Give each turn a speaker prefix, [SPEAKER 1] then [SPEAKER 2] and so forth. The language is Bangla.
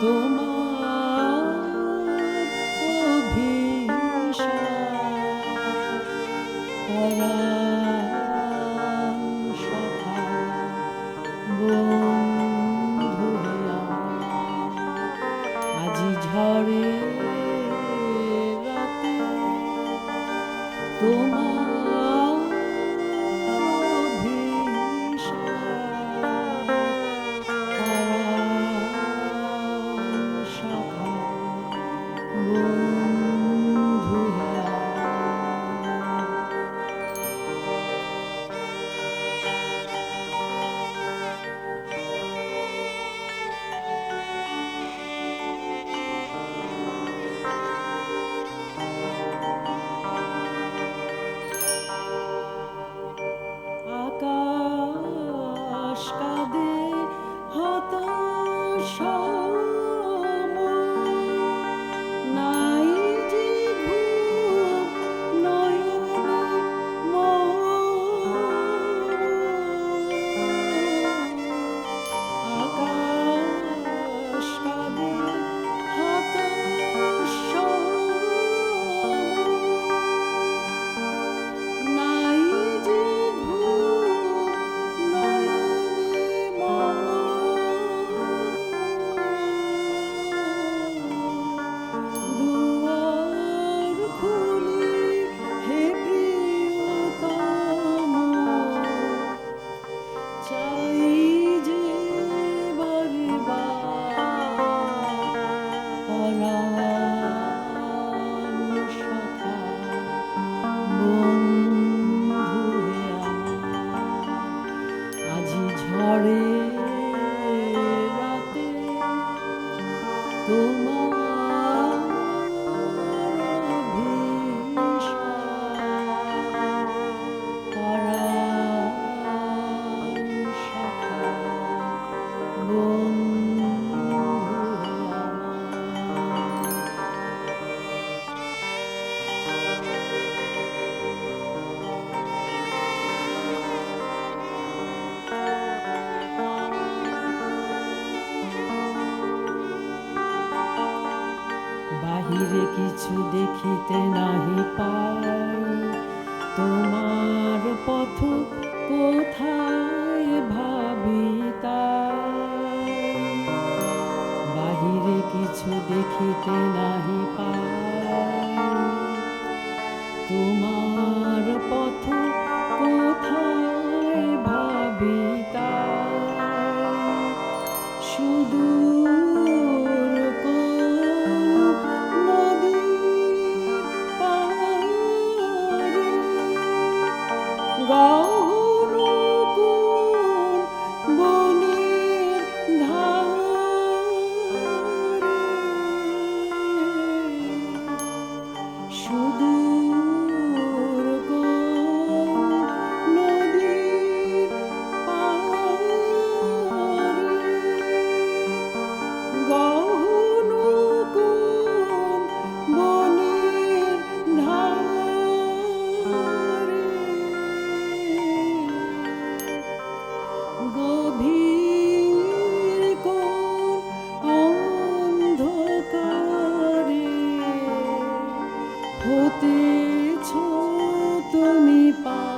[SPEAKER 1] তোমার অভিষেক। আকাশ কাঁদে হত সব বাহিরে কিছু দেখিতে নাহি পাই। তোমার পথ কোথায় ভাবিতা? বাহিরে কিছু দেখিতে নাহি পাই। তোমার পথ কোথায় ভাবিতা? শুধু go. তুমি পা